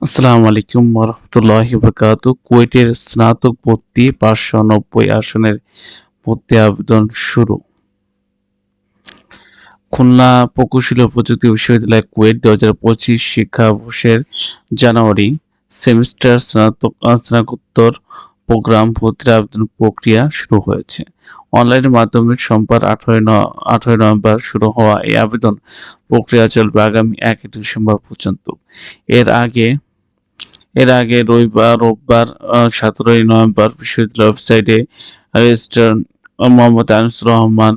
আসসালামু আলাইকুম রহমতুল্লাহি বরকাত কুয়েটের স্নাতক ভর্তি পাঁচশো নব্বই আসনের ভর্তি আবেদন শুরু। খুলনা প্রকৌশলী প্রযুক্তি বিশ্ববিদ্যালয় কুয়েট দু হাজার পঁচিশ শিক্ষাবর্ষের জানুয়ারি সেমিস্টার স্নাতক স্নাতকোত্তর প্রোগ্রাম ভর্তির আবেদন প্রক্রিয়া শুরু হয়েছে। অনলাইনের মাধ্যমে সোমবার আঠারোই আঠারোই নভেম্বর শুরু হওয়া এই আবেদন প্রক্রিয়া চলবে আগামী এক ডিসেম্বর পর্যন্ত। এর আগে এর আগে রবিবার, রোববার সতেরোই নভেম্বর বিশ্ববিদ্যালয় ওয়েবসাইটে রেজিস্ট্রার মোহাম্মদ আনিসুর রহমান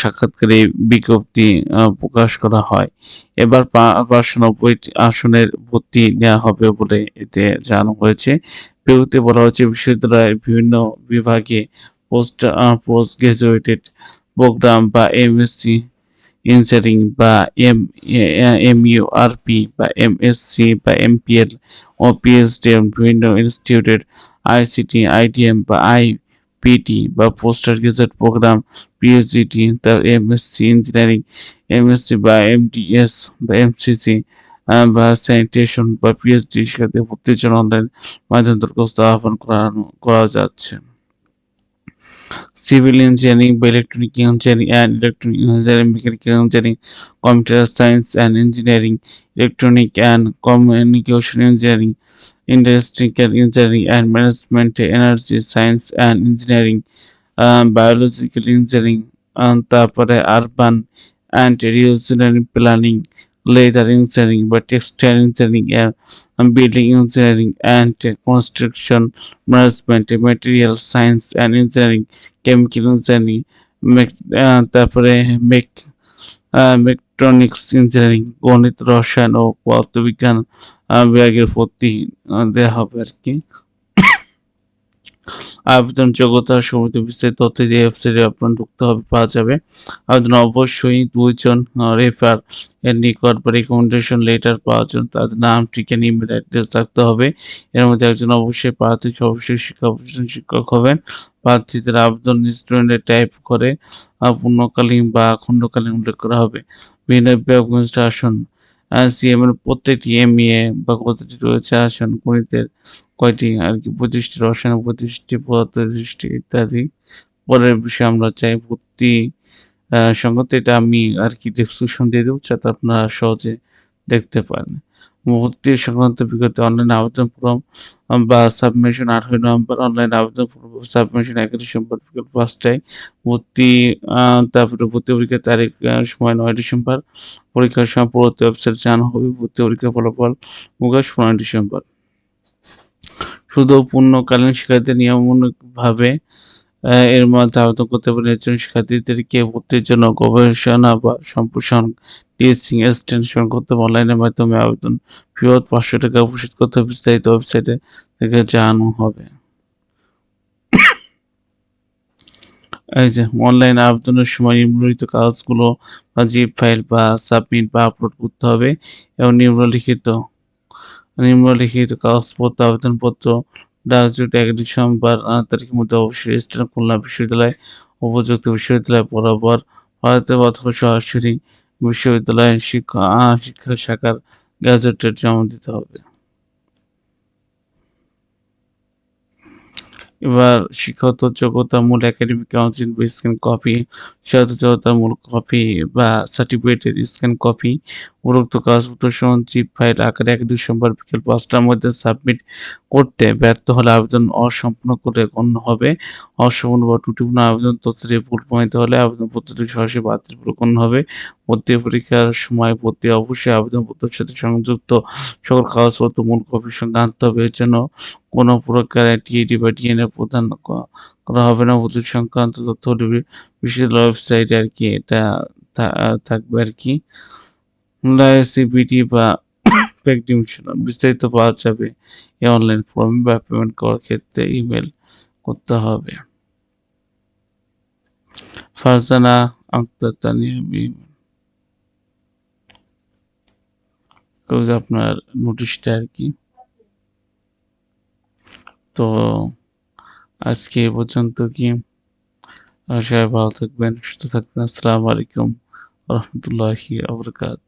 সাক্ষাৎকারে বিজ্ঞপ্তি প্রকাশ করা হয়। এবার পাঁচশো নব্বই আসনের ভর্তি নেওয়া হবে বলে এতে জানানো হয়েছে। বিজ্ঞপ্তি বলা হয়েছে, বিশ্ববিদ্যালয়ের বিভিন্ন বিভাগে পোস্ট পোস্ট গ্রাজুয়েটেড প্রোগ্রাম বা এমএসসি ইঞ্জিনিয়ারিং বা এম এমইউআরপি বা এমএসসি বা এমপিএল ও পিএইচডি বিভিন্ন ইনস্টিটিউটের আইসিটি আইডিএম বা আইপিটি বা পোস্টার গ্রাজুয়েট প্রোগ্রাম পিএইচডি তার এমএসসি ইঞ্জিনিয়ারিং এমএসসি বা এমডিএস বা এমসিসি বা স্যানিটেশন বা পিএইচডি শিক্ষার্থী ভর্তির জন্য অনলাইন মাধ্যমে দরখাস্ত আহ্বান করা যাচ্ছে। সিভিল ইঞ্জিনিয়ারিং বা electronic engineering and electronic engineering mechanical engineering computer science and engineering electronic and communication engineering industrial engineering and management energy science and engineering biological engineering তারপরে urban and regionary planning leather engineering বা textile engineering building engineering and construction management material science and engineering chemical engineering তারপরে mech electronics engineering গণিত ও পদার্থবিজ্ঞান আহ, বিভাগের ভর্তি দেওয়া হবে আর কি আবেদন যোগ্যতা সমিতি বিস্তারিত তথ্য দিয়ে ওয়েবসাইটে আপনার ঢুকতে হবে, পাওয়া যাবে। আবেদন অবশ্যই দুইজন রেফার এর নিকট বা রেকমেন্ডেশন লেটার পাওয়ার জন্য তাদের নাম, ঠিকানা ইমেল অ্যাড্রেস থাকতে হবে। এর মধ্যে একজন অবশ্যই প্রার্থী, অবশ্যই শিক্ষা প্রতিষ্ঠান শিক্ষক হবেন। প্রার্থীদের আবেদন স্টুডেন্টে টাইপ করে পূর্ণকালীন বা খণ্ডকালীন উল্লেখ করা হবে। বিভিন্ন বিভাগগঞ্জ আসন সিএম এর প্রত্যেকটি এম বা প্রতিটি রয়েছে, আসন, গণিতের কয়টি আর কি? পঁচিশটি রসায়ন পঁচিশটি পদার্থ দৃষ্টি ইত্যাদি। পরের বিষয়ে আমরা চাই ভর্তি সংক্রান্ত এটা আমি আর কি ডিসক্রিপশন দিয়ে দেবো, যাতে আপনারা সহজে দেখতে পারেন ভর্তি সংক্রান্ত বিগত অনলাইন আবেদন ফর্ম বা সাবমিশন আঠারোই নভেম্বর অনলাইন আবেদন ফর্ম সাবমিশন এগারো ডিসেম্বর বিকেল পাঁচটায়। ভর্তি তারপরে ভর্তি পরীক্ষার তারিখ সময় নয় ডিসেম্বর। পরীক্ষার সময় পরবর্তী ওয়েবসাইট জানানো হবে। ভর্তি পরীক্ষার ফলাফল প্রকাশ পনেরো ডিসেম্বর। শুধু পূর্ণকালীন শিক্ষার্থী নিয়মভাবে এর মধ্যে আবেদন করতে পারেন একজন শিক্ষার্থীদেরকে ভর্তির জন্য গবেষণা বা সম্প্রসারণ, টিচিং এক্সটেনশন করতে অনলাইনের মাধ্যমে আবেদন, ফিরত পাঁচশো টাকা উপস্থিত করতে বিস্তারিত ওয়েবসাইটে থেকে জানানো হবে। এই যে, অনলাইন আবেদনের সময় নিম্নলিখিত কাগজগুলো বা জিপ ফাইল বা সাবমিট বা আপলোড করতে হবে এবং নিম্নলিখিত নিম্নলিখিত কাগজপত্র, আবেদনপত্র ডাকযুক্ত এক ডিসেম্বর তারিখের মধ্যে অবশ্যই ইস্টার্ন খুলনা বিশ্ববিদ্যালয়, উপযুক্ত বিশ্ববিদ্যালয় বরাবর ভারতের অথবা সরাসরি বিশ্ববিদ্যালয়ের শিক্ষা শিক্ষা শাখার গ্যাজেটের জমা দিতে হবে। এবার শিক্ষাগত যোগ্যতা মূল একাডেমিক কাউন্সিল বা স্ক্যান কপি শিক্ষাগত যোগ্যতার মূল কপি বা সার্টিফিকেটের স্ক্যান কপি উপরোক্ত কাগজপত্র জিপ ফাইল আকারে এক ডিসেম্বর বিকেল পাঁচটার মধ্যে সাবমিট করতে ব্যর্থ হলে আবেদন অসম্পূর্ণ করে গণ্য হবে। অসম্পূর্ণ বা ত্রুটিপূর্ণ আবেদন তথ্যটি ভুল প্রমাণিত হলে আবেদনপত্রটি সরাসরি বাতিল গণ্য হবে। ভর্তি পরীক্ষার সময় ভর্তি অবশ্যই আবেদনপত্রের সাথে সংযুক্ত। সকল কাগজপত্র মূল কপির সঙ্গে আনতে হবে। এর জন্য কোনো প্রকার টিএডি বা ডিএনএ প্রদান করা হবে না। ভর্তি সংক্রান্ত তথ্যগুলি বিশ্ববিদ্যালয় ওয়েবসাইটে আর কি এটা থাকবে আর কি। সিবিটি বা ব্যাংক বিস্তারিত পাওয়া যাবে এই অনলাইন ফর্ম বা পেমেন্ট করার ক্ষেত্রে ইমেল করতে হবে। ফারজানা আক্তার আপনার নোটিশটা আর কি। তো আজকে এ পর্যন্ত কি। সবাই ভালো থাকবেন সুস্থ থাকবেন। আসসালামু আলাইকুম। রহমতুল্লাহি আবরকাত